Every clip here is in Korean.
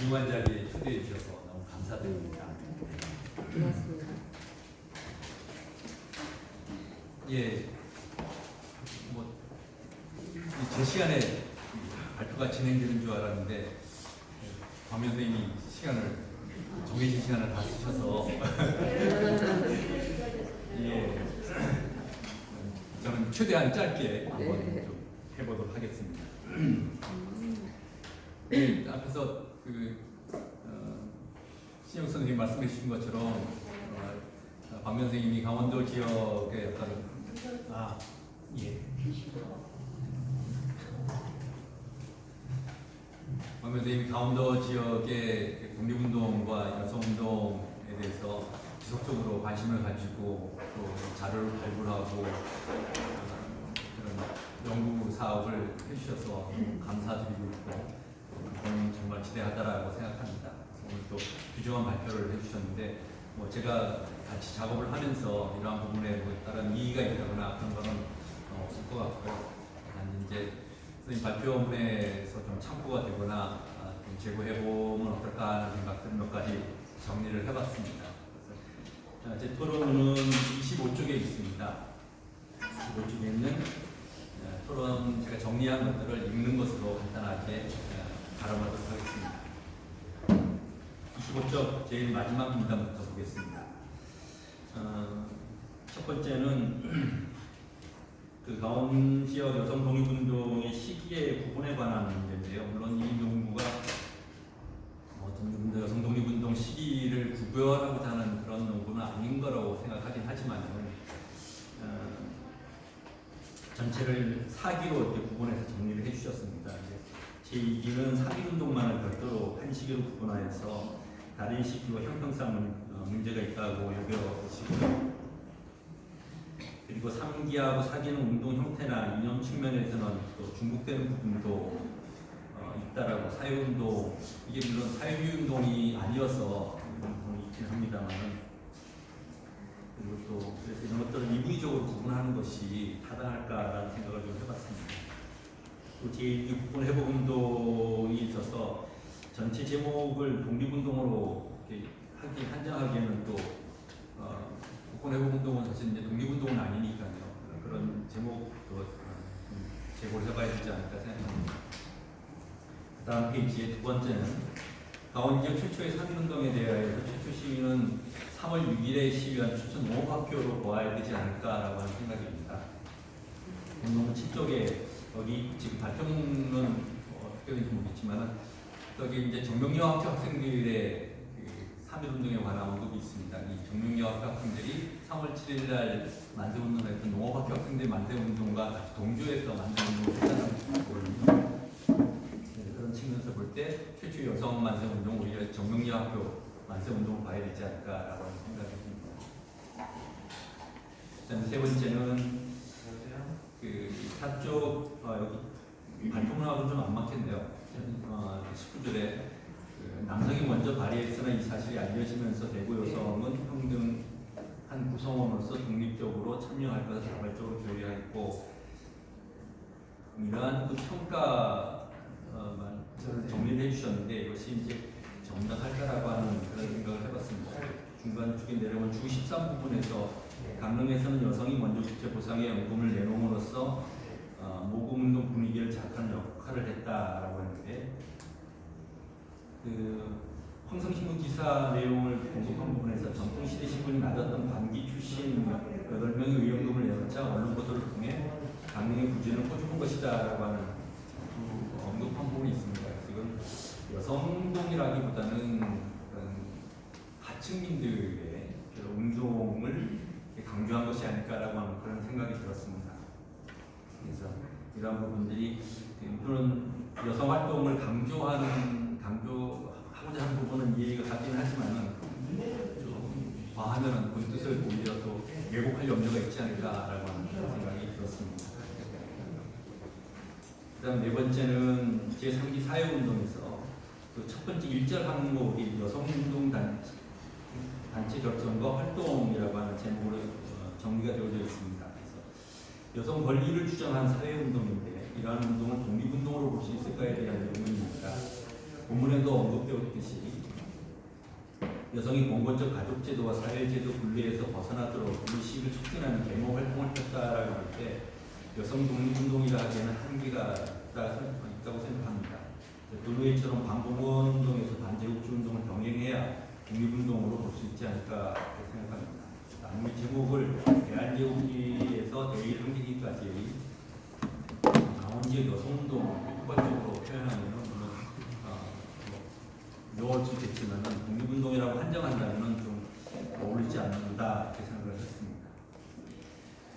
훌륭한 자리에 초대해 주셔서 너무 감사드립니다. 예, 뭐 제 시간에 발표가 진행되는 줄 알았는데 박 선생님이 시간을 정해진 시간을 다 쓰셔서 예, 저는 최대한 짧게 한번 네. 좀 해보도록 하겠습니다. 네, 앞에서 그 어, 신영 선생님 말씀해 주신 것처럼 어, 박 선생님이 강원도 지역의 어떤 아 예. 박 선생님이 강원도 지역의 그 독립운동과 여성운동에 대해서 지속적으로 관심을 가지고 또 자료를 발굴하고 어, 그런 연구 사업을 해주셔서 감사드리고 있고 정말 지대하다라고 생각합니다. 오늘 또 귀중한 발표를 해주셨는데 뭐 제가 같이 작업을 하면서 이러한 부분에 뭐 다른 이의가 있다거나 그런 거는 어, 없을 것 같고요. 단 이제 선생님 발표문에서 좀 참고가 되거나 아, 좀 제고해보면 어떨까 하는 생각들 몇 가지 정리를 해봤습니다. 자, 제 토론은 25쪽에 있습니다. 25쪽에 있는 어, 토론 제가 정리한 것들을 읽는 것으로 간단하게 어, 발언하도록 하겠습니다. 25쪽 제일 마지막 문단부터 보겠습니다. 어, 첫 번째는 그 강원 지역 여성 독립운동의 시기의 구분에 관한 문제인데요. 물론 이 연구가 뭐 독립운동, 여성 독립운동 시기를 구별하고자 하는 그런 연구는 아닌 거라고 생각하긴 하지만 어, 전체를 사기로 이렇게 구분해서 정리를 해주셨습니다. 이제 제2기는 사기운동만을 별도로 한 시기로 구분하여서 다른 시기와 형평성 문- 어, 문제가 있다고 여겨지고요. 그리고 3기하고 사기는 운동 형태나 이념 측면에서는 또 중복되는 부분도 어, 있다라고 사회운동 이게 물론 사회운동이 아니어서 있긴 합니다만 그리고 또 그래서 이런 것들을 이분의적으로 구분하는 것이 타당할까라는 생각을 좀 해봤습니다. 또 제2기 국군 회복운동에 있어서 전체 제목을 독립운동으로 하기 한정하기에는 또 어, 국군 회복운동은 사실 이제 독립운동은 아니니까요. 그런 제목도 어, 좀 제고를 해봐야 되지 않을까 생각합니다. 다음 페이지의 두 번째는 강원 지역 최초의 사기운동에 대하여서 최초 시위는 3월 6일에 시위한 추천 농업학교로 보아야 되지 않을까라고 하는 생각입니다. 운동은 7쪽에 여기 지금 발표문은 어, 어떻게 되는지 모르겠지만 여기 이제 정명여 학교 학생들의 그 3.1운동에 관한 언급이 있습니다. 이 정명여 학교 학생들이 3월 7일 날 만세운동을 했던 농업학교 학생들 만세운동과 같이 동조해서 만세운동을 했다는 거거든요. 네, 그런 측면에서 볼 때 최초 여성 만세운동 오히려 정명여 학교 만세운동을 봐야 되지 않을까라고 생각이 듭니다. 그다음에 세 번째는 그 사쪽 어, 여기 발표문하고 좀안 맞겠네요. 어, 19절에 그 남성이 먼저 발의했으나 이 사실이 알려지면서 대구 여성은 평등 한 구성원으로서 독립적으로 참여할 것을 자발적으로 교류하였고 이러한 그 평가 어, 만 정리를 해주셨는데 이것이 이제 정당할까라고 하는 그런 생각을 해봤습니다. 중간 쪽에 내려온 주 13부분에서 강릉에서는 여성이 먼저 국제 보상의 연금을 내놓음으로써 어, 모금운동 분위기를 자극하는 역할을 했다라고 했는데 그 황성신문 기사 내용을 공급한 부분에서 전통시대 신문이 맞았던 반기 출신 8명의 의원금을 내놓자 언론 보도를 통해 강릉의 부지는 퍼주는 것이다 라고 하는 그 언급한 부분이 있습니다. 여성운동이라기보다는 그런 하층민들의 운동을 강조한 것이 아닐까라고 하는 그런 생각이 들었습니다. 그래서 이러한 부분들이 물론 여성 활동을 강조하는 강조하고자 하는 부분은 이해가 가긴 하지만은 좀 과하면은 그 뜻을 오히려 또 왜곡할 염려가 있지 않을까라고 하는 그런 생각이 들었습니다. 그다음 네 번째는 제 3기 사회운동에서 그 첫 번째 일절 항목이 여성운동 단체, 단체 결성과 활동이라고 하는 제목으로 어, 정리가 되어져 있습니다. 여성 권리를 주장한 사회운동인데 이러한 운동을 독립운동으로 볼 수 있을까에 대한 의문입니다. 본문에도 언급되었듯이 여성이 봉건적 가족제도와 사회제도 분리에서 벗어나도록 의식을 촉진하는 계모 활동을 폈다라고 할 때 여성 독립운동이라 하기에는 한계가 있다, 있다고 생각합니다. 노르웨이처럼 반공원 운동에서 반제국주 운동을 병행해야 독립운동으로 볼 수 있지 않을까 생각합니다. 나무의 제목을 대한제국기에서 내일 한기기까지 강원지역 여성운동을 포괄적으로 표현하면 물론 어, 뭐 있겠지만 독립운동이라고 한정한다면 좀 어울리지 않는다 이렇게 생각을 했습니다.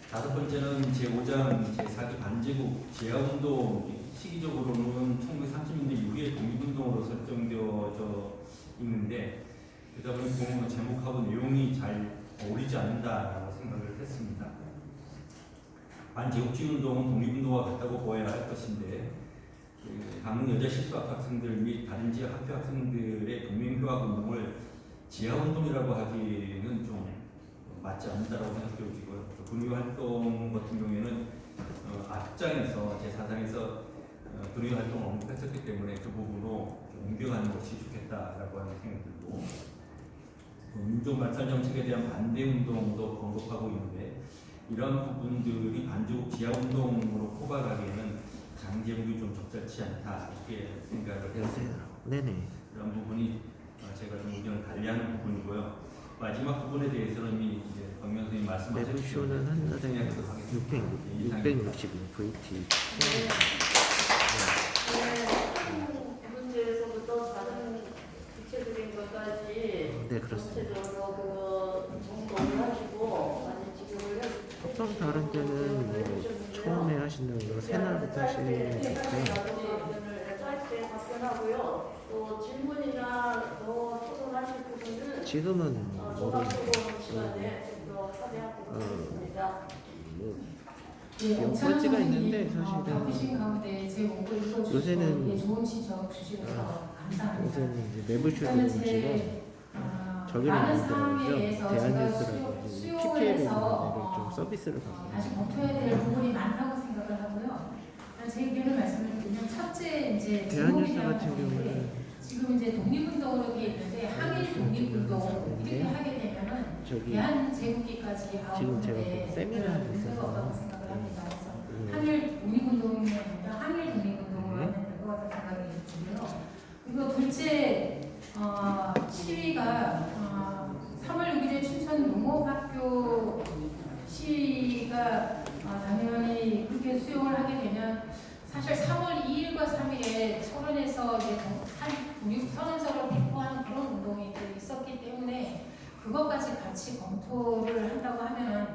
다섯 번째는 제5장 제4기 반제국 제하운동 시기적으로는 1930년대 이후에 독립운동으로 설정되어져 있는데 그러다 보니 공부 제목하고 내용이 잘 어울리지 않는다라고 생각을 했습니다. 반제국주의 운동은 독립운동과 같다고 보아야 할 것인데 그 강릉 여자 실수학 학생들 및 다른 지역 학교 학생들의 동맹교학 운동을 지하 운동이라고 하기는 좀 맞지 않는다라고 생각되어지고요. 또 분유 활동 같은 경우에는 어, 앞장에서 제 사장에서 어, 분유 활동을 언급했었기 때문에 그 부분으로 좀 옮겨가는 것이 좋겠다라고 하는 생각이 들고 또 민족 말살 정책에 대한 반대 운동도 언급하고 있는데 이런 부분들이 반주국 지하 운동으로 포괄하기에는 장제국이 좀 적절치 않다 이렇게 생각을 했습니다. 네네. 이런 부분이 어, 제가 좀 의견을 달리하는 부분이고요. 마지막 부분에 대해서는 이미 이제 박명 선생님 생략하도록 하겠습니다. 600, 665 VT. 네, 문제에서부터 다른 구체적인 것까지 네, 그렇습니다. 전체적으로 그 정돈을 하시고 많이 지급을 해. 어떤 다른 때는 뭐 처음에 하시는 거 새날부터 하시는 부분은 지금은 시간에 좀더 합의하도록 어. 뭐 있는데 어, 사실은 요새는 감사합니다. 요새는 이제 제 어, 저기를 만들어야죠. PPL을 해서 좀 어, 서비스를 어, 받고 다시 검토해야 될 부분이 많다고 생각을 하고요. 제 의견을 말씀을 드리면 첫째 이제 대한뉴스 같은 경우는 지금 이제 독립운동으로 되어 있는데 항일 독립운동 이렇게 하게 되면은 대한 제국기까지 지금 제가 아웃되는데 그 세미나를 문제가 했어요. 없다고 생각을 합니다. 그래서 음, 항일 독립운동이 아니라 항일 독립운동으로 네. 하면 될 것 같다는 생각이 들고요. 그리고 둘째 어, 시위가 어, 3월 6일에 춘천 농업학교 시위가 어, 당연히 그렇게 수용을 하게 되면 사실 3월 2일과 3일에 철원에서 이제 선언서를 배포하는 그런 운동이 또 있었기 때문에 그것까지 같이 검토를 한다고 하면은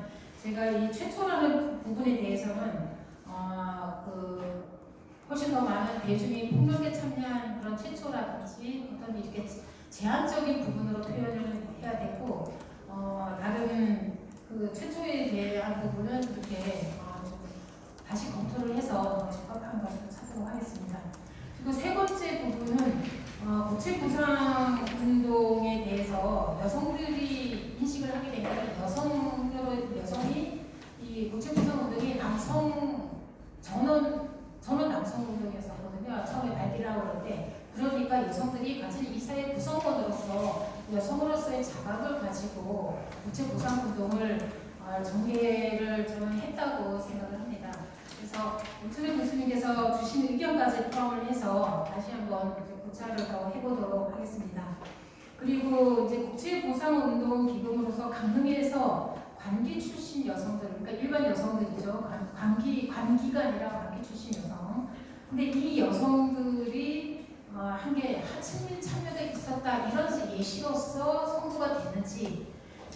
제가 이 최초라는 부분에 대해서는 어, 그 훨씬 더 많은 대중이 폭력에 참여한 그런 최초라든지 어떤 이렇게 제한적인 부분으로 표현을 해야 되고 어, 다른 그 최초에 대한 부분은 그렇게 어, 좀 다시 검토를 해서 더 적합한 것으로 찾도록 하겠습니다. 그리고 세 번째 부분은 어, 국채 보상 운동에 대해서 여성들이 인식을 하게 되면 여성으로 여성이 이 국채 보상 운동이 남성 전원 전원 남성 운동이었었거든요. 처음에 발기라고 그럴 때 그러니까 여성들이 가진 이 사회 구성원으로서 여성으로서의 자각을 가지고 국채 보상 운동을 어, 전개를 저는 했다고 생각을 합니다. 그래서 오트레 교수님께서 주신 의견까지 포함을 해서 다시 한번 고찰을 더 해보도록 하겠습니다. 그리고 이제 국제보상운동 기금으로서 강릉에서 관기 출신 여성들, 그러니까 일반 여성들이죠. 관- 관기 관기가 아니라 관기 출신 여성. 근데 이 여성들이 어, 한게 하층민 참여가 있었다 이런 예시로서 선고가 됐는지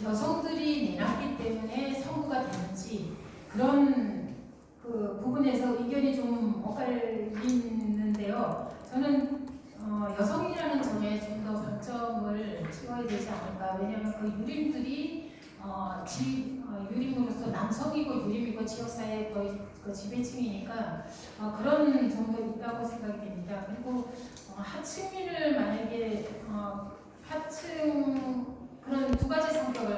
여성들이 내놨기 때문에 선고가 됐는지 그런 그 부분에서 의견이 좀 엇갈리는데요. 저는 어, 여성이라는 점에 좀더 방점을 찍어야 되지 않을까. 왜냐하면 그 유림들이 어, 지, 어, 유림으로서 남성이고 유림이고 지역사회 거의 그 지배층이니까 어, 그런 점도 있다고 생각이 됩니다. 그리고 어, 하층민을 만약에 어, 하층 그런 두 가지 성격을